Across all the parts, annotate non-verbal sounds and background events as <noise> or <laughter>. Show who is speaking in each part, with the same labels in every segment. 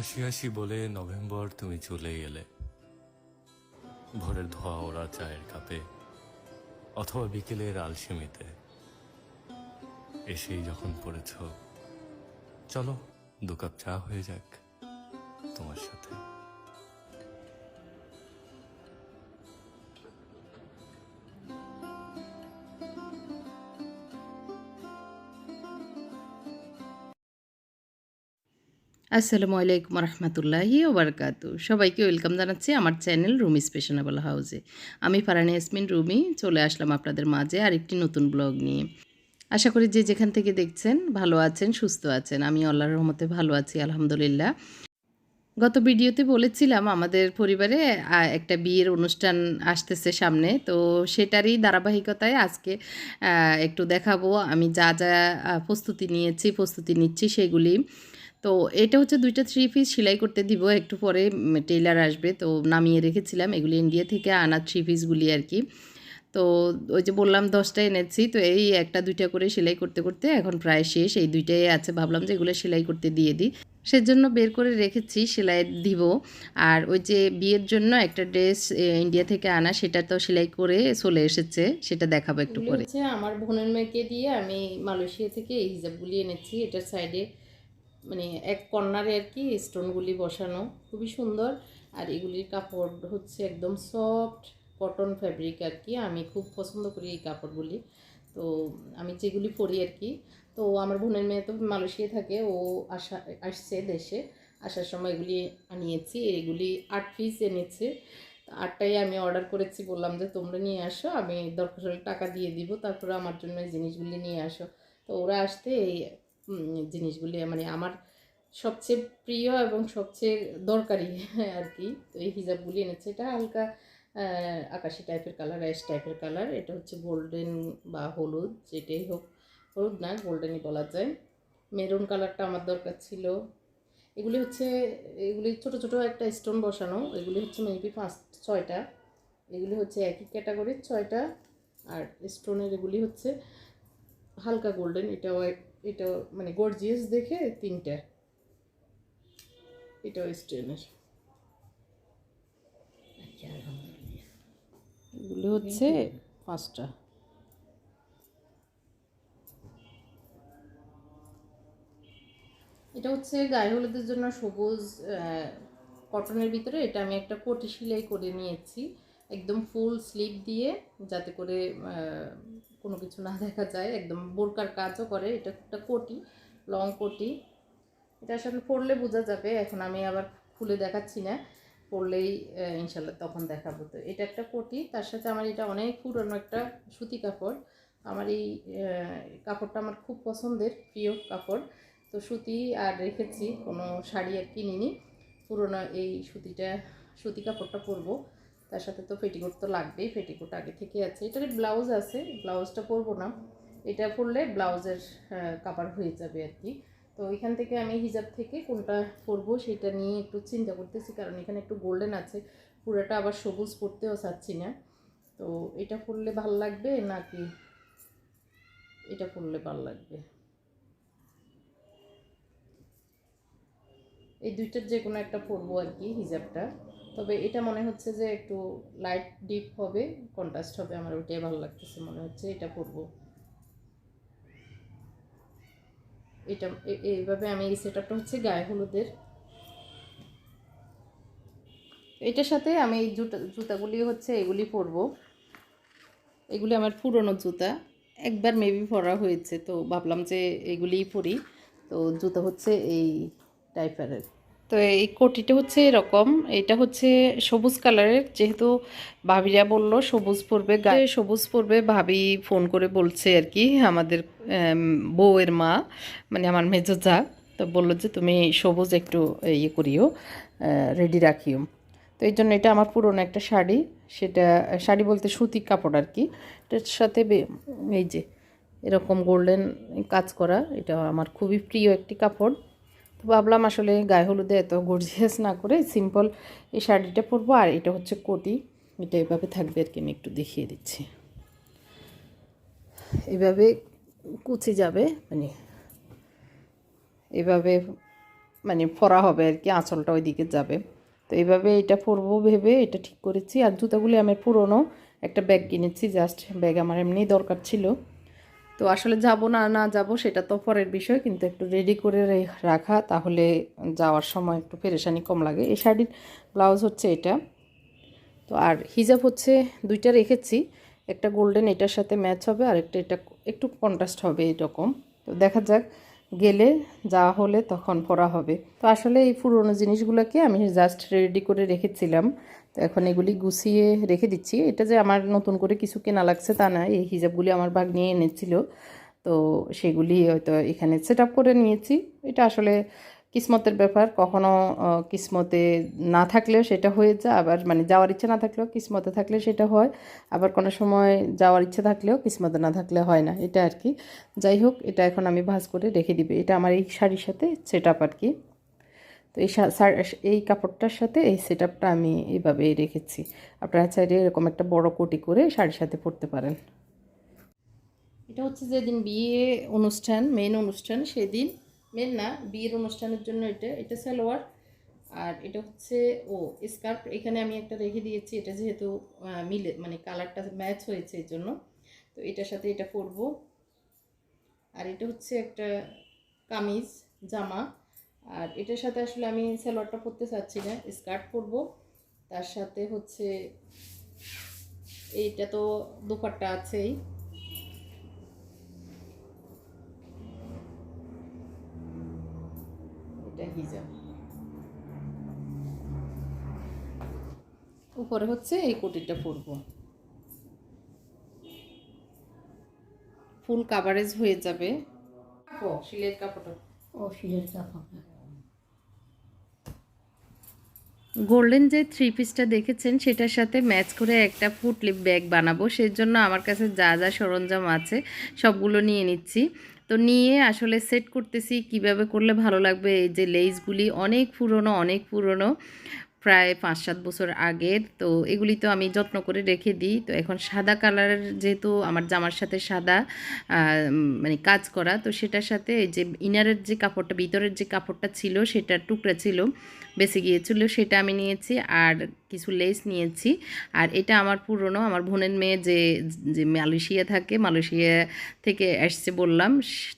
Speaker 1: হাসি হাসি বলে নভেম্বর তুমি চলে এলে। ভোরের ধোয়া ওরা চায়ের কাপে অথবা বিকেলের আলসেমিতে। এসেই যখন পড়েছ, চলো দু কাপ চা হয়ে যাক তোমার সাথে।
Speaker 2: আসসালামু আলাইকুম রহমতুল্লাহি ওবরকাতু। সবাইকে ওয়েলকাম জানাচ্ছি আমার চ্যানেল রুমি স্পেশনেবল হাউসে আমি ফারানি ইয়াসমিন, রুমি, চলে আসলাম আপনাদের মাঝে আরেকটি নতুন ব্লগ নিয়ে। আশা করি যে যেখান থেকে দেখছেন ভালো আছেন, সুস্থ আছেন। আমি আল্লাহর রহমতে ভালো আছি, আলহামদুলিল্লাহ। গত ভিডিওতে বলেছিলাম আমাদের পরিবারে একটা বিয়ের অনুষ্ঠান আসতেছে সামনে। তো সেটারই ধারাবাহিকতায় আজকে একটু দেখাবো। আমি যা যা প্রস্তুতি নিয়েছি, প্রস্তুতি নিচ্ছি সেগুলি। তো এটা হচ্ছে দুইটা থ্রি পিস সেলাই করতে দিব একটু পরে টেইলার আসবে। তো নামিয়ে রেখেছিলাম এগুলি ইন্ডিয়া থেকে আনা থ্রি পিসগুলি আর কি। তো ওই যে বললাম দশটা এনেছি তো এই একটা দুইটা করে সেলাই করতে করতে এখন প্রায় শেষ। এই দুইটাই আছে ভাবলাম যে এগুলো সেলাই করতে দিয়ে দিই। সেজন্য বের করে রেখেছি সেলাই দিব। আর ওই যে বিয়ের জন্য একটা ড্রেস ইন্ডিয়া থেকে আনা সেটা তো সেলাই করে চলে এসেছে সেটা দেখাবো একটু পরে। আমার বোনের মেয়েকে দিয়ে আমি মালয়েশিয়া থেকে এই হিজাবগুলি এনেছি এটার সাইডে মানে এক কর্নারে আর কি স্টোনগুলি বসানো, খুবই সুন্দর। আর এগুলির কাপড় হচ্ছে একদম সফট কটন ফ্যাব্রিক আর কি। আমি খুব পছন্দ করি এই কাপড়গুলি। তো আমি যেগুলি পরি আর কি, তো আমার বোনের মেয়ে তো মালয়েশিয়া থাকে, ও আসা, আসছে দেশে। আসার সময় এগুলি আনিয়েছি, এগুলি আট পিস এনেছে। আটটাই আমি অর্ডার করেছি, বললাম যে তোমরা নিয়ে আসো, আমি দরকার টাকা দিয়ে দিব, তারপরে আমার জন্য জিনিসগুলি নিয়ে আসো। তো ওরা আসতে এই জিনিসগুলি মানে আমার সবচেয়ে প্রিয় এবং সবচেয়ে দরকারি <laughs> আর কি। তো এই হিজাবগুলি এনেছে। এটা হালকা আকাশি টাইপের কালার অ্যাশ টাইপের কালার এটা হচ্ছে গোল্ডেন বা হলুদ, যেটাই হোক, হলুদ না গোল্ডেনই বলা যায়। মেরুন কালারটা আমার দরকার ছিল। এগুলি হচ্ছে, এগুলি ছোট ছোট একটা স্টোন বসানো। এগুলি হচ্ছে মেবি পাঁচ ছয়টা। এগুলি হচ্ছে একই ক্যাটাগরির ছয়টা। আর স্টোনের এগুলি হচ্ছে হালকা গোল্ডেন এটাও এটাও মানে গর্জিয়াস দেখে তিনটা। এটাও স্টোনের এগুলি হচ্ছে পাঁচটা। এটা হচ্ছে গায়ে হলুদের জন্য সবুজ কটনের ভিতরে। এটা আমি একটা কোটি সেলাই করে নিয়েছি। একদম ফুল স্লিপ দিয়ে যাতে করে কোনো কিছু না দেখা যায় একদম বোরকার কাজও করে এটা একটা কোটি লং কোটি। এটা আসলে পরলে বোঝা যাবে এখন আমি আবার খুলে দেখাচ্ছি না পরলেই আহ, ইনশাল্লাহ তখন দেখাবো। তো এটা একটা কোটি তার সাথে আমার এটা অনেক পুরনো একটা সুতি কাপড়। আমার এই কাপড়টা আমার খুব পছন্দের প্রিয় কাপড়। তো সুতি আর রেখেছি কোনো শাড়ি আর কিনিনি। পুরনো এই সুতিটা সুতি কাপড়টা পরবো। তার সাথে তো পেটিকোট তো লাগবেই, পেটিকোট আগে থেকে আছে। এটার ব্লাউজ আছে, ব্লাউজটা পরবো না। এটা পরলে ব্লাউজের কাপড় হয়ে যাবে আর কি তো এখান থেকে আমি হিজাব থেকে কোনটা পরবো সেটা নিয়ে একটু চিন্তা করতেছি, কারণ এখানে একটু গোল্ডেন আছে। পুরোটা আবার সবুজ পরতেও চাচ্ছি না। তো এটা পরলে ভালো লাগবে নাকি এটা পরলে ভালো লাগবে? এই দুইটার যে কোনো একটা পরবো আর কি হিজাবটা। তবে এটা মনে হচ্ছে যে একটু লাইট ডিপ হবে কন্ট্রাস্ট হবে, আমার ওইটাই ভালো লাগতেছে মনে হচ্ছে, এটা পরবো এটা এইভাবে আমি এই সেটআপটা হচ্ছে গায়ে হলুদের। এটার সাথে আমি এই জুতা, জুতাগুলি হচ্ছে এগুলি পরব। এগুলি আমার পুরনো জুতা। একবার মেবি পরা হয়েছে, তো ভাবলাম যে এগুলিই পরি। তো জুতা হচ্ছে এই টাইপের তো এই কোটিটা হচ্ছে এরকম। এটা হচ্ছে সবুজ কালারের, যেহেতু ভাবিরা বলল সবুজ পরবে গায়ে সবুজ পরবে, ভাবি ফোন করে বলছে আর কি, আমাদের বউয়ের মা মানে আমার মেজো তো বলল যে তুমি সবুজ একটু ইয়ে করিও রেডি রাখিও। তো এই জন্য এটা আমার পুরনো একটা শাড়ি, সেটা, শাড়ি বলতে সুতি কাপড় আর কি। এটার সাথে এই যে, এরকম গোল্ডেন কাজ করা, এটা আমার খুবই প্রিয় একটি কাপড়। তো ভাবলাম আসলে গায়ে হলুদে এত গর্জিয়াস না করে সিম্পল এই শাড়িটা পরবো, আর এটা হচ্ছে কোটি। এটা এভাবে থাকবে আর কি, আমি একটু দেখিয়ে দিচ্ছি। এভাবে কুচি যাবে মানে এভাবে
Speaker 3: মানে ফরা হবে আর কি, আঁচলটা ওইদিকে যাবে। তো এইভাবে এটা পরবো ভেবে এটা ঠিক করেছি। আর জুতাগুলি আমার পুরনো একটা ব্যাগ কিনেছি জাস্ট ব্যাগ আমার এমনিই দরকার ছিল। তো আসলে যাব না না যাব সেটা তো পরের বিষয়, কিন্তু একটু রেডি করে রাখা, তাহলে যাওয়ার সময় একটু পেরেশানি কম লাগে। এই শাড়ির ব্লাউজ হচ্ছে এটা। তো আর হিজাব হচ্ছে দুইটা রেখেছি, একটা গোল্ডেন এটার সাথে ম্যাচ হবে, আর একটা এটা একটু কন্ট্রাস্ট হবে এরকম। তো দেখা যাক, গেলে যা হলে তখন পরা হবে। তো আসলে এই পুরোনো জিনিসগুলোকে আমি জাস্ট রেডি করে রেখেছিলাম। তো এখন এগুলি গুছিয়ে রেখে দিচ্ছি। এটা যে আমার নতুন করে কিছু কেনা লাগছে তা না, এই হিজাবগুলি আমার ভাগ নিয়ে এনেছিল। তো সেগুলি হয়তো এখানে সেট করে নিয়েছি। এটা আসলে কিসমতের ব্যাপার, কখনো কিসমতে না থাকলেও সেটা হয়ে যায়, আবার মানে যাওয়ার ইচ্ছা না থাকলেও কিসমতে থাকলে সেটা হয়, আবার কোনো সময় যাওয়ার ইচ্ছা থাকলেও কিসমতে না থাকলে হয় না, এটা আর কি। যাই হোক, এটা এখন আমি ভাঁজ করে রেখে দিবে। এটা আমার এই শাড়ির সাথে সেট আপ আর কি। তো এই এই কাপড়টার সাথে এই সেট আমি এইভাবে রেখেছি। আপনারা চাইলে এরকম একটা বড় কোটি করে শাড়ির সাথে পরতে পারেন। এটা হচ্ছে যেদিন বিয়ে অনুষ্ঠান মেন অনুষ্ঠান, সেদিন। মেন না, বিয়ের অনুষ্ঠানের জন্য এটা এটা সালোয়ার। আর এটা হচ্ছে, ও স্কার্ফ এখানে আমি একটা রেখে দিয়েছি। এটা যেহেতু মিলে মানে কালারটা ম্যাচ হয়েছে এই জন্য। তো এটার সাথে এটা পরবো। আর এটা হচ্ছে একটা কামিজ, জামা। আর এটার সাথে আসলে আমি সালোয়ারটা পরতে চাচ্ছি না স্কার্ট পরবো। তার সাথে হচ্ছে এইটা তো দুপাট্টা আছেই। এটা হিজাব। উপরে হচ্ছে এই কোটিটা পরব। ফুল কাভারেজ হয়ে যাবে। সিলের কাপড়টা।
Speaker 4: ও শিলের কাপড়
Speaker 3: গোল্ডেন যে থ্রি পিসটা দেখেছেন, সেটার সাথে ম্যাচ করে একটা ফুটলিপ ব্যাগ বানাবো। সেই জন্য আমার কাছে যা যা সরঞ্জাম আছে, সবগুলো নিয়ে নিচ্ছি। তো নিয়ে আসলে সেট করতেছি, কীভাবে করলে ভালো লাগবে? এই যে লেসগুলি অনেক পুরনো অনেক পুরনো, প্রায় পাঁচ সাত বছর আগের তো এগুলি তো আমি যত্ন করে রেখে দিই। তো এখন সাদা কালারের যেহেতু আমার জামার সাথে সাদা মানে কাজ করা, তো সেটার সাথে এই যে ইনারের যে কাপড়টা, ভিতরের যে কাপড়টা ছিল, সেটার টুকরা ছিল। বেঁচে গিয়েছিল সেটা আমি নিয়েছি আর কিছু লেস নিয়েছি। আর এটা আমার পুরনো, আমার বোনের মেয়ে যে যে মালয়েশিয়া থাকে, মালয়েশিয়া থেকে আসছে বললাম,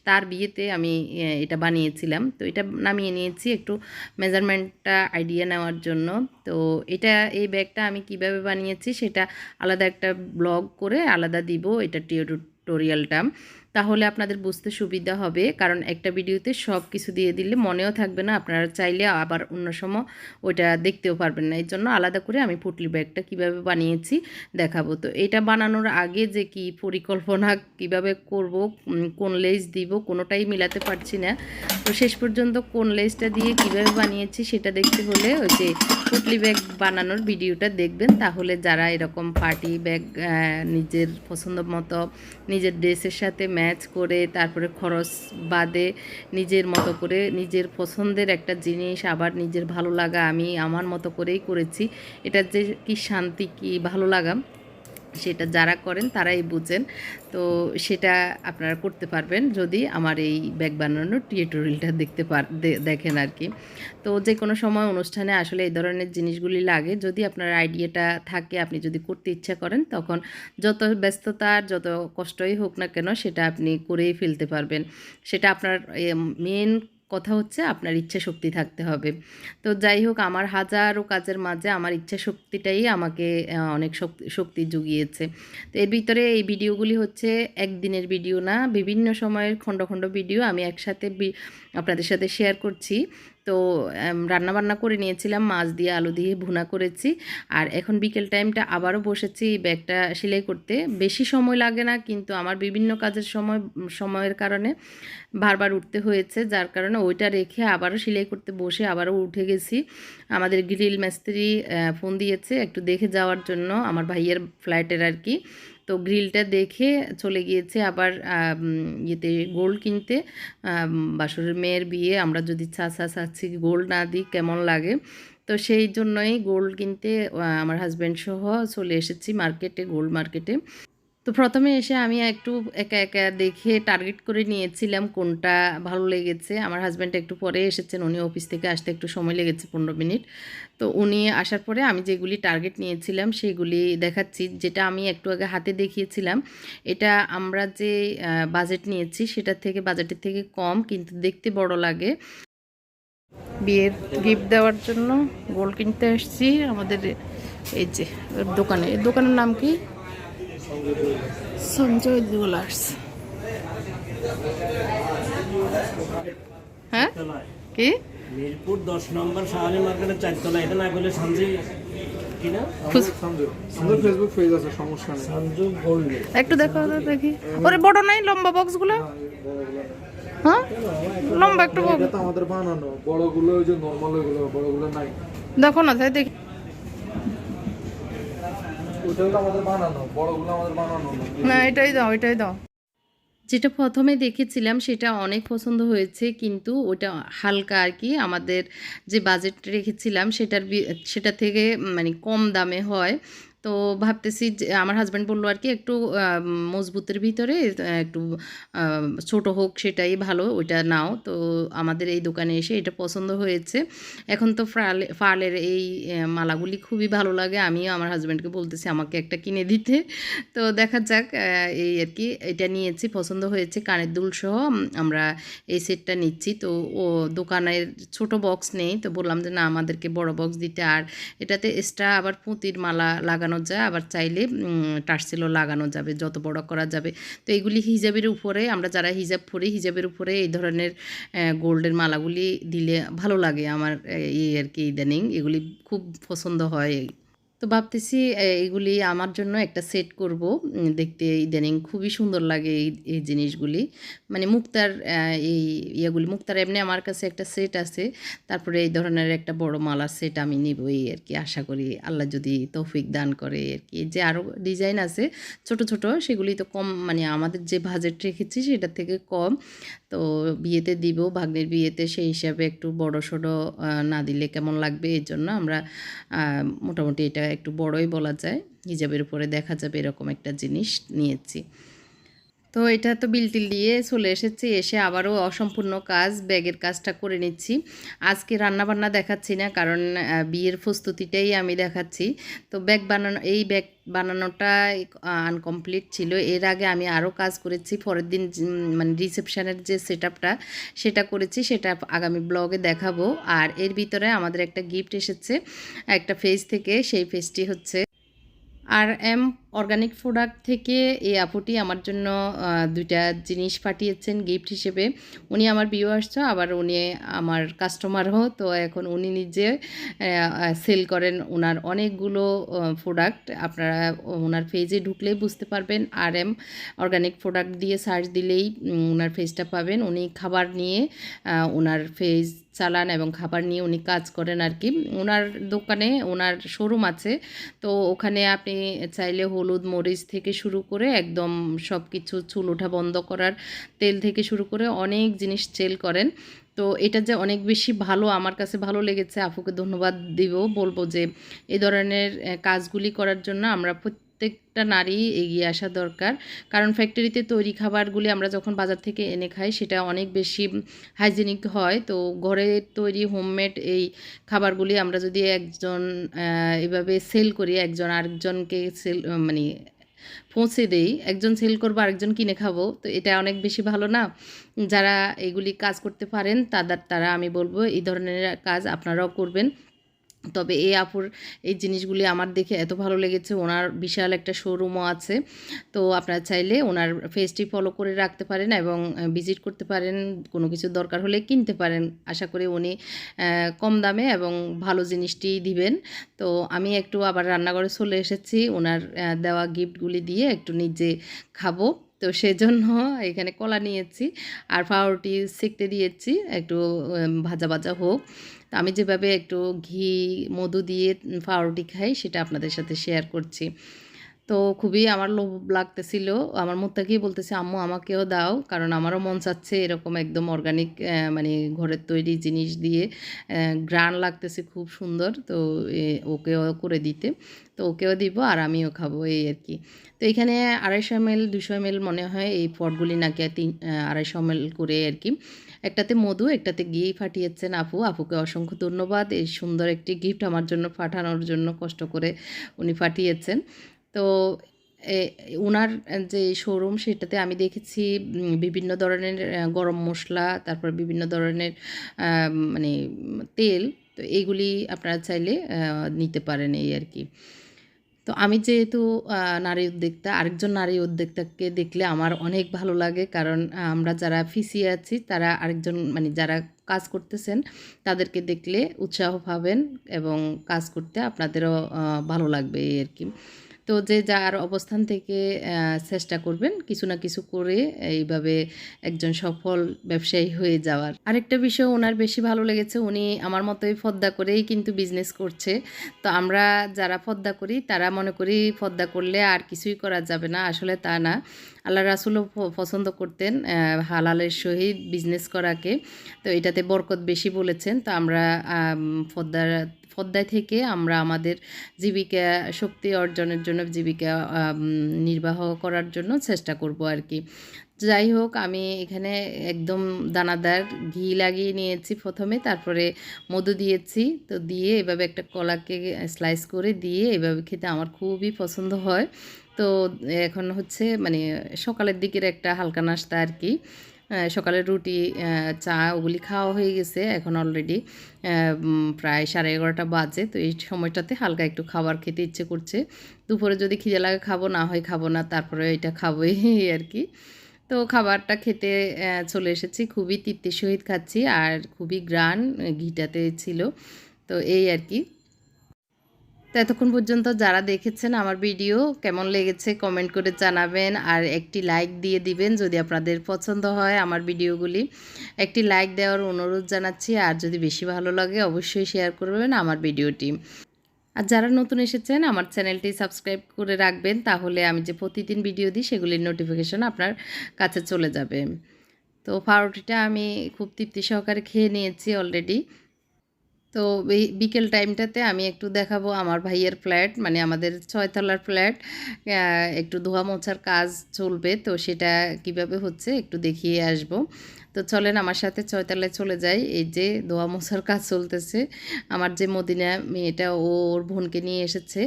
Speaker 3: তার বিয়েতে আমি এটা বানিয়েছিলাম। তো এটা নামিয়ে নিয়েছি একটু মেজারমেন্টটা, আইডিয়া নেওয়ার জন্য। তো এটা, এই ব্যাগটা আমি কীভাবে বানিয়েছি সেটা আলাদা একটা ব্লগ করে আলাদা দিব, এটা টিউটোরিয়ালটা তাহলে আপনাদের বুঝতে সুবিধা হবে। কারণ একটা ভিডিওতে সব কিছু দিয়ে দিলে মনেও থাকবে না, আপনারা চাইলে আবার অন্য সময় ওইটা দেখতেও পারবেন না। এই জন্য আলাদা করে আমি পুটলি ব্যাগটা কীভাবে বানিয়েছি দেখাবো। তো এটা বানানোর আগে যে কি পরিকল্পনা কীভাবে করব কোন লেস দিব, কোনোটাই মিলাতে পারছি না। তো শেষ পর্যন্ত কোন লেসটা দিয়ে কীভাবে বানিয়েছি সেটা দেখতে হলে ওই যে পুটলি ব্যাগ বানানোর ভিডিওটা দেখবেন। তাহলে যারা এরকম পার্টি ব্যাগ নিজের পছন্দ মতো, নিজের ড্রেসের সাথে ম্যাচ করে, তারপরে খরচ বাদে নিজের মতো করে নিজের পছন্দের একটা জিনিস আবার নিজের ভালো লাগা আমি আমার মতো করেই করেছি। এটা যে কি শান্তি, কি ভালো লাগা। সেটা যারা করেন তারাই বুঝেন। তো সেটা আপনারা করতে পারবেন যদি আমার এই ব্যাগ বানানোর টিউটোরিয়ালটা দেখতে পার দেখেন আর কি। তো যে কোনো সময় অনুষ্ঠানে আসলে এই ধরনের জিনিসগুলি লাগে। যদি আপনার আইডিয়াটা থাকে, আপনি যদি করতে ইচ্ছা করেন, তখন যত ব্যস্ততার যত কষ্টই হোক না কেন, সেটা আপনি করেই ফেলতে পারবেন। সেটা আপনার মেন কথা হচ্ছে আপনার ইচ্ছা শক্তি থাকতে হবে। তো যাই হোক, আমার হাজারো কাজের মাঝে আমার ইচ্ছা শক্তিটাই আমাকে অনেক শক্তি জুগিয়েছে। তো এর ভিতরে এই ভিডিওগুলি হচ্ছে একদিনের ভিডিও না, বিভিন্ন সময়ের খণ্ড খণ্ড ভিডিও আমি একসাথে আপনাদের সাথে শেয়ার করছি। তো রান্না বান্না করে নিয়েছিলাম, মাছ দিয়ে আলু দিয়ে ভুনা করেছি। আর এখন বিকেল টাইমটা আবারও বসেছি ব্যাগটা সেলাই করতে। বেশি সময় লাগে না, কিন্তু আমার বিভিন্ন কাজের সময়, সময়ের কারণে বারবার উঠতে হয়েছে, যার কারণে ওইটা রেখে আবারও সেলাই করতে বসে আবারও উঠে গেছি। আমাদের গ্রিল মিস্ত্রি ফোন দিয়েছে একটু দেখে যাওয়ার জন্য, আমার ভাইয়ের ফ্লাইটের আর কি। তো গ্রিলটা দেখে চলে গিয়েছে আবার ইয়েতে গোল্ড কিনতে। বাসুরের মেয়ের বিয়ে, আমরা যদি চা চা চাচ্ছি গোল্ড না দিই, কেমন লাগে? তো সেই জন্যই গোল্ড কিনতে আমার হাজব্যান্ড সহ চলে এসেছি মার্কেটে গোল্ড মার্কেটে তো প্রথমে এসে আমি একটু একা একা দেখে টার্গেট করে নিয়েছিলাম কোনটা ভালো লেগেছে। আমার হাজব্যান্ড একটু পরে এসেছেন, উনি অফিস থেকে আসতে একটু সময় লেগেছে পনেরো মিনিট তো উনি আসার পরে আমি যেগুলি টার্গেট নিয়েছিলাম সেগুলি দেখাচ্ছি, যেটা আমি একটু আগে হাতে দেখিয়েছিলাম। এটা আমরা যে বাজেট নিয়েছি সেটার থেকে বাজেটের থেকে কম, কিন্তু দেখতে বড় লাগে। বিয়ের গিফট দেওয়ার জন্য গোল কিনতে এসেছি আমাদের, এই যে, দোকানে। দোকানের নাম কি? সঞ্জয় জুয়েলার্স। হ্যাঁ? কি?
Speaker 4: মিরপুর দশ নম্বর শাহালি মার্কেটের চারতলা এটা না করলে সঞ্জয়
Speaker 3: একটু দেখো দেখি। ওরে বড় নাই লম্বা বক্সগুলো হ্যাঁ? লম্বা একটু
Speaker 5: আমাদের বানানো। বড়গুলো ওই যে নর্মাল ওইগুলো বড়গুলো নাই।
Speaker 3: দেখো না তাই দেখি
Speaker 5: ওটা হলো আমাদের বানানো বড়গুলো আমাদের বানানো না।
Speaker 3: না, এটাই দাও এটাই দাও। যেটা প্রথমে দেখেছিলাম সেটা অনেক পছন্দ হয়েছে, কিন্তু ওটা হালকা আর কি, আমাদের যে বাজেট রেখেছিলাম সেটার সেটা থেকে মানে কম দামে হয়। তো ভাবতেছি আমার হাজব্যান্ড বলল আর কি, একটু মজবুতের ভিতরে একটু ছোট হোক, সেটাই ভালো, ওইটা নাও। তো আমাদের এই দোকানে এসে এটা পছন্দ হয়েছে। এখন তো ফালে, ফালের এই মালাগুলি খুবই ভালো লাগে। আমিও আমার হাজব্যান্ডকে বলতেছি, আমাকে একটা কিনে দিতে। তো দেখা যাক এই আর কি, এটা নিয়েছি, পছন্দ হয়েছে। কানের দুল সহ আমরা এই সেটটা নিচ্ছি। তো ও দোকানের ছোট বক্স নেই, তো বললাম যে, না, আমাদেরকে বড় বক্স দিতে। আর এটাতে এক্সট্রা আবার পুঁতির মালা লাগানো যায়, আবার চাইলে টার্সেলও লাগানো যাবে, যত বড় করা যাবে। তো এগুলি হিজাবের উপরে, আমরা যারা হিজাব পরি, হিজাবের উপরে এই ধরনের গোল্ডের মালাগুলি দিলে ভালো লাগে আমার এই আর কি ইদানিং। এগুলি খুব পছন্দ হয় তো ভাবতেছি এগুলি আমার জন্য একটা সেট করব। দেখতে ইদানিং খুবই সুন্দর লাগে এই এই জিনিসগুলি। মানে মুক্তার এই ইয়েগুলি, মুক্তার এমনি আমার কাছে একটা সেট আছে। তারপরে এই ধরনের একটা বড় মালার সেট আমি নিব এই আর কি আশা করি আল্লাহ যদি তৌফিক দান করে আর কি যে আরও ডিজাইন আছে, ছোট ছোট, সেগুলি তো কম মানে আমাদের যে বাজেট রেখেছি সেটার থেকে কম। তো বিয়েতে দিব, ভাগ্নের বিয়েতে সেই হিসাবে একটু বড়, সড়ো না দিলে কেমন লাগবে এই জন্য আমরা মোটামুটি এটা একটু বড়ই বলা যায়। হিজাবের উপরে দেখা যাবে এরকম একটা জিনিস নিয়েছি। তো এটা তো বিল টিল দিয়ে চলে এসেছি, এসে আবারও অসম্পূর্ণ কাজ, ব্যাগের কাজটা করে নিচ্ছি। আজকে রান্না বান্না দেখাচ্ছি না, কারণ বিয়ের প্রস্তুতিটাই আমি দেখাচ্ছি। তো ব্যাগ বানানো, এই ব্যাগ বানানোটা আনকমপ্লিট ছিল। এর আগে আমি আরও কাজ করেছি, পরের দিন মানে রিসেপশানের যে সেট সেটা করেছি, সেটা আগামী ব্লগে দেখাবো। আর এর ভিতরে আমাদের একটা গিফট এসেছে, একটা ফেজ থেকে, সেই ফেজটি হচ্ছে আর এম অর্গানিক প্রোডাক্ট থেকে এই আপুটি আমার জন্য দুইটা জিনিস পাঠিয়েছেন গিফট হিসেবে। উনি আমার আসছো আবার উনি আমার কাস্টমারও তো এখন উনি নিজে সেল করেন ওনার অনেকগুলো প্রোডাক্ট আপনারা ওনার পেজে ঢুকলেই বুঝতে পারবেন আর এম অর্গানিক প্রোডাক্ট দিয়ে সার্চ দিলেই ওনার পেজটা পাবেন। উনি খাবার নিয়ে ওনার পেজ চালান এবং খাবার নিয়ে উনি কাজ করেন আর কি। ওনার দোকানে ওনার শোরুম আছে। তো ওখানে আপনি চাইলে হলুদ মরিচ থেকে শুরু করে একদম সব কিছু চুল ওঠা বন্ধ করার তেল থেকে শুরু করে অনেক জিনিস সেল করেন। তো এটা যে অনেক বেশি ভালো, আমার কাছে ভালো লেগেছে। আপুকে ধন্যবাদ দিব। বলব যে এই ধরনের কাজগুলি করার জন্য আমরা প্রত্যেকটা নারী এগিয়ে আসা দরকার। কারণ ফ্যাক্টরিতে তৈরি খাবারগুলি আমরা যখন বাজার থেকে এনে খাই, সেটা অনেক বেশি হাইজেনিক হয়। তো ঘরে তৈরি হোমমেড এই খাবারগুলি আমরা যদি একজন এভাবে সেল করি, একজন আরেকজনকে সেল মানে পৌঁছে দেই, একজন সেল করব, আরেকজন কিনে খাব, তো এটা অনেক বেশি ভালো না। যারা এগুলি কাজ করতে পারেন তাদের তারা আমি বলব, এই ধরনের কাজ আপনারাও করবেন। তবে এই আপুর এই জিনিসগুলি আমার দেখে এত ভালো লেগেছে। ওনার বিশাল একটা শোরুমও আছে। তো আপনারা চাইলে ওনার ফেসটি ফলো করে রাখতে পারেন এবং ভিজিট করতে পারেন। কোনো কিছু দরকার হলে কিনতে পারেন। আশা করি উনি কম দামে এবং ভালো জিনিসটি দিবেন। তো আমি একটু আবার রান্নাঘরে চলে এসেছি। ওনার দেওয়া গিফটগুলি দিয়ে একটু নিজে খাব। তো সেজন্য এখানে কলা নিয়েছি। আর পাউরুটি সেঁকতে দিয়েছি। একটু ভাজা ভাজা হোক। তো আমি যেভাবে একটু ঘি, মধু দিয়ে পাউরুটি খাই, সেটা আপনাদের সাথে শেয়ার করছি। তো খুবই আমার লোভ লাগতেছিল। আমার মুত্তাকি বলতেছে, আম্মু, আমাকেও দাও। কারণ আমারও মন চাচ্ছে এরকম একদম অর্গানিক মানে ঘরের তৈরি জিনিস দিয়ে গ্রান লাগতেছে খুব সুন্দর। তো ওকেও করে দিতে। তো ওকেও দিব আর আমিও খাব, এই আর কি। তো এখানে আড়াইশো এম এল দুশো এম মনে হয় এই পটগুলি নাকি তিন আড়াইশো এম করে আর কি। একটাতে মধু, একটাতে ঘি ফাটিয়েছেন আপু। আপুকে অসংখ্য ধন্যবাদ। এই সুন্দর একটি গিফট আমার জন্য পাঠানোর জন্য কষ্ট করে উনি পাঠিয়েছেন। তো ওনার যে শোরুম সেটাতে আমি দেখেছি বিভিন্ন ধরনের গরম মশলা, তারপর বিভিন্ন ধরনের মানে তেল। তো এইগুলি আপনারা চাইলে নিতে পারেন এই আর কি। তো আমি যেহেতু নারী উদ্যোক্তা, আরেকজন নারী উদ্যোক্তাকে দেখলে আমার অনেক ভালো লাগে। কারণ আমরা যারা ফিসিয়ে আছি, তারা আরেকজন মানে যারা কাজ করতেছেন, তাদেরকে দেখলে উৎসাহ পাবেন এবং কাজ করতে আপনাদেরও ভালো লাগবে এই আর কি। তো যে যার অবস্থান থেকে চেষ্টা করবেন কিছু না কিছু করে এইভাবে একজন সফল ব্যবসায়ী হয়ে যাওয়ার। আরেকটা বিষয় ওনার বেশি ভালো লেগেছে, উনি আমার মতোই ফদ্দা করেই কিন্তু বিজনেস করছে। তো আমরা যারা ফদ্দা করি, তারা মনে করি ফদ্দা করলে আর কিছুই করা যাবে না, আসলে তা না। আল্লাহ রাসুলও পছন্দ করতেন হালালের সহিত বিজনেস করাকে। তো এটাতে বরকত বেশি বলেছেন, তো আমরা ফদ্দার ফদ্দায় থেকে আমরা আমাদের জীবিকা, শক্তি অর্জনের জন্য জীবিকা নির্বাহ করার জন্য চেষ্টা করব আর কি। যাই হোক, আমি এখানে একদম দানাদার ঘি লাগিয়ে নিয়েছি প্রথমে, তারপরে মধু দিয়েছি। তো দিয়ে এভাবে একটা কলাকে স্লাইস করে দিয়ে এভাবে খেতে আমার খুবই পছন্দ হয়। তো এখন হচ্ছে মানে সকালের দিকের একটা হালকা নাস্তা আর কি। আহ, সকালের রুটি চা ওগুলি খাওয়া হয়ে গেছে। এখন অলরেডি প্রায় সাড়ে এগারোটা বাজে। তো এই সময়টাতে হালকা একটু খাবার খেতে ইচ্ছে করছে। দুপুরে যদি খিদে লাগে খাব না হয় খাব না তারপরে এটা খাবোই <laughs> আর কি। তো খাবারটা খেতে চলে এসেছি। খুবই তৃপ্তির সহিত খাচ্ছি আর খুবই গ্রান ঘিটাতে ছিল। তো এই আর কি। তো এতক্ষণ পর্যন্ত যারা দেখেছেন আমার ভিডিও, কেমন লেগেছে কমেন্ট করে জানাবেন। আর একটি লাইক দিয়ে দিবেন যদি আপনাদের পছন্দ হয় আমার ভিডিওগুলি। একটি লাইক দেওয়ার অনুরোধ জানাচ্ছি, আর যদি বেশি ভালো লাগে অবশ্যই শেয়ার করবেন আমার ভিডিওটি। আর যারা নতুন এসেছেন, আমার চ্যানেলটি সাবস্ক্রাইব করে রাখবেন, তাহলে আমি যে প্রতিদিন ভিডিও দিই, সেগুলির নোটিফিকেশন আপনার কাছে চলে যাবে। তো পাউরুটিটা আমি খুব তৃপ্তি সহকারে খেয়ে নিয়েছি অলরেডি তো বিকেল টাইমটাতে আমি একটু দেখাবো আমার ভাইয়ের ফ্ল্যাট মানে আমাদের ছয়তলার ফ্ল্যাট। একটু ধোয়া মোছার কাজ চলবে, তো সেটা কীভাবে হচ্ছে একটু দেখিয়ে আসব। তো চলেন আমার সাথে ছয়তলায় চলে যাই। এই যে ধোয়া মোছার কাজ চলতেছে। আমার যে মদিনা মেয়েটা ওর বোনকে নিয়ে এসেছে।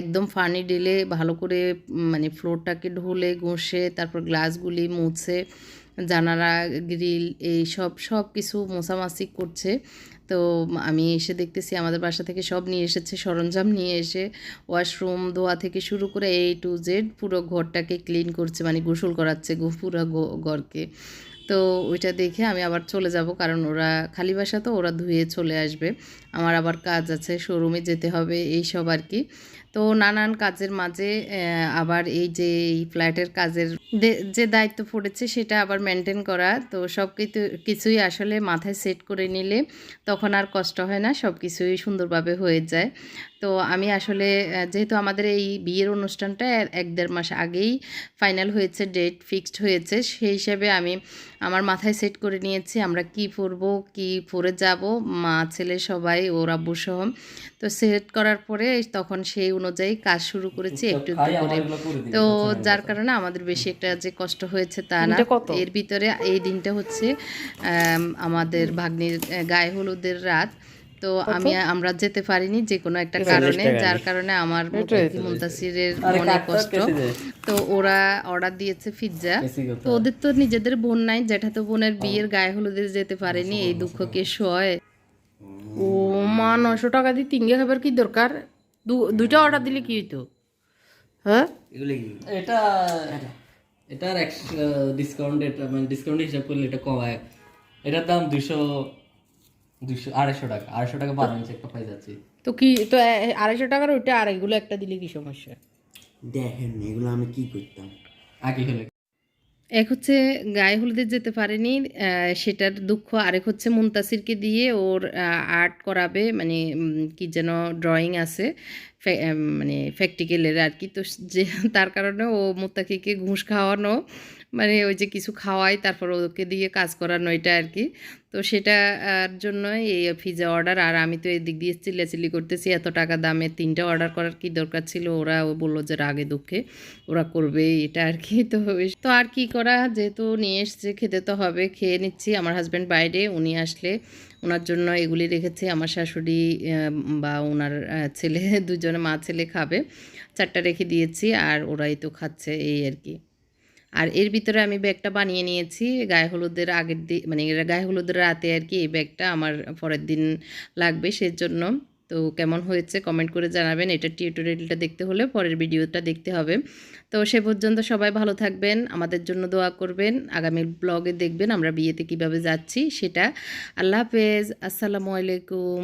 Speaker 3: একদম ফানি ডিলে ভালো করে মানে ফ্লোরটাকে ঢুলে, ঘষে, তারপর গ্লাসগুলি মুছে, জানালা, গ্রিল, এই সব সব কিছু মোছামাছি করছে। তো আমি এসে দেখতেছি আমাদের বাসা থেকে সব নিয়ে এসেছে, সরঞ্জাম নিয়ে এসে ওয়াশরুম ধোয়া থেকে শুরু করে এ টু জেড পুরো ঘরটাকে ক্লিন করছে মানে গোসল করাচ্ছে পুরো ঘরকে। তো ওইটা দেখে আমি আবার চলে যাব। কারণ ওরা খালি বাসা তো ওরা ধুয়ে চলে আসবে। আমার আবার কাজ আছে শোরুমে যেতে হবে, এই সব আর কি তো নানান কাজের মাঝে আবার এই যে এই ফ্ল্যাটের কাজের যে দায়িত্ব পড়েছে সেটা আবার মেনটেন করা। তো সব কিছু, কিছুই আসলে মাথায় সেট করে নিলে তখন আর কষ্ট হয় না সব কিছুই সুন্দরভাবে হয়ে যায়। তো আমি আসলে যেহেতু আমাদের এই বিয়ের অনুষ্ঠানটা এক দেড় মাস আগেই ফাইনাল হয়েছে ডেট ফিক্সড হয়েছে সেই হিসাবে আমি আমার মাথায় সেট করে নিয়েছি আমরা কি পরবো কি পরে যাব মা ছেলে সবাই ওর আব্বু সহ। তো সেট করার পরে তখন সেই অনুযায়ী কাজ শুরু করেছি একটু একটু করে। তো যার কারণে আমাদের বেশি একটা যে কষ্ট হয়েছে তা না। এর ভিতরে এই দিনটা হচ্ছে আমাদের ভাগ্নির গায়ে হলুদের রাত। তো আমি আমরা যেতে পারিনি যে কোনো একটা কারণে যার কারণে আমার মুত্তাকি মুন্তাসিরের মনে কষ্ট। তো ওরা অর্ডার দিয়েছে পিৎজা তো ওদের তো নিজেদের বোন নাই জ্যাঠাতো বোনের বিয়ের গায়ে হলুদে যেতে পারেনি এই দুঃখ কে সয়। ও মা নশো টাকা দিয়ে তিনগে খাবার কি দরকার? দু- দুইটা অর্ডার দিলে কি হইতো? হ্যাঁ?
Speaker 6: এটা এটার ডিসকাউন্ট এটা মানে ডিসকাউন্ট হিসাব করলে এটা কমায়। এটার দাম দুশো দুশো আড়াইশো টাকা। আড়াইশো টাকা বারো ইঞ্চি একটা পাই যাচ্ছি
Speaker 3: তো কি তো আড়াইশো টাকার ওইটা আর এগুলো একটা দিলে কি সমস্যা?
Speaker 7: দেখেন এগুলো আমি কি করতাম?
Speaker 6: আগে হলে।
Speaker 3: এক হচ্ছে গায়ে হলুদে যেতে পারেনি সেটার দুঃখ। আরেক হচ্ছে মুনতাসিরকে দিয়ে ওর আর্ট করাবে মানে কি যেন ড্রয়িং আছে। মানে প্র্যাকটিক্যালের আর কি তো যে তার কারণে ও মুত্তাকিকে ঘুষ খাওয়ানো মানে ওই যে কিছু খাওয়াই তারপর ওকে দিয়ে কাজ করানো, এটা আর কি তো সেটার জন্য এই পিজা অর্ডার আর আমি তো এদিক দিয়ে চিল্লাচিল্লি করতেছি, এত টাকা দামে তিনটা অর্ডার করার কি দরকার ছিল? ওরা ও বলল যে, রাগে দুঃখে, ওরা করবে এটা আর কি <laughs> তো তো আর কি করা? যেহেতু নিয়ে এসছে, খেতে তো হবে, খেয়ে নিচ্ছি। আমার হাজব্যান্ড বাইরে, উনি আসলে ওনার জন্য এগুলি রেখেছি। আমার শাশুড়ি বা ওনার ছেলে <laughs> দুজনে মা ছেলে খাবে। চারটা রেখে দিয়েছি আর ওরাই তো খাচ্ছে এই আর কি। আর এর ভিতরে আমি ব্যাগটা বানিয়ে নিয়েছি। গায়ে হলুদের আগের দিন মানে গায়ে হলুদের রাতে আর কি এই ব্যাগটা আমার পরের দিন লাগবে সেজন্য। তো কেমন হয়েছে কমেন্ট করে জানাবেন। এটা টিউটোরিয়ালটা দেখতে হলে পরের ভিডিওটা দেখতে হবে। তো সে পর্যন্ত সবাই ভালো থাকবেন, আমাদের জন্য দোয়া করবেন। আগামী ব্লগে দেখবেন আমরা বিয়েতে কীভাবে যাচ্ছি সেটা। আল্লাহ হাফেজ, আসসালামু আলাইকুম।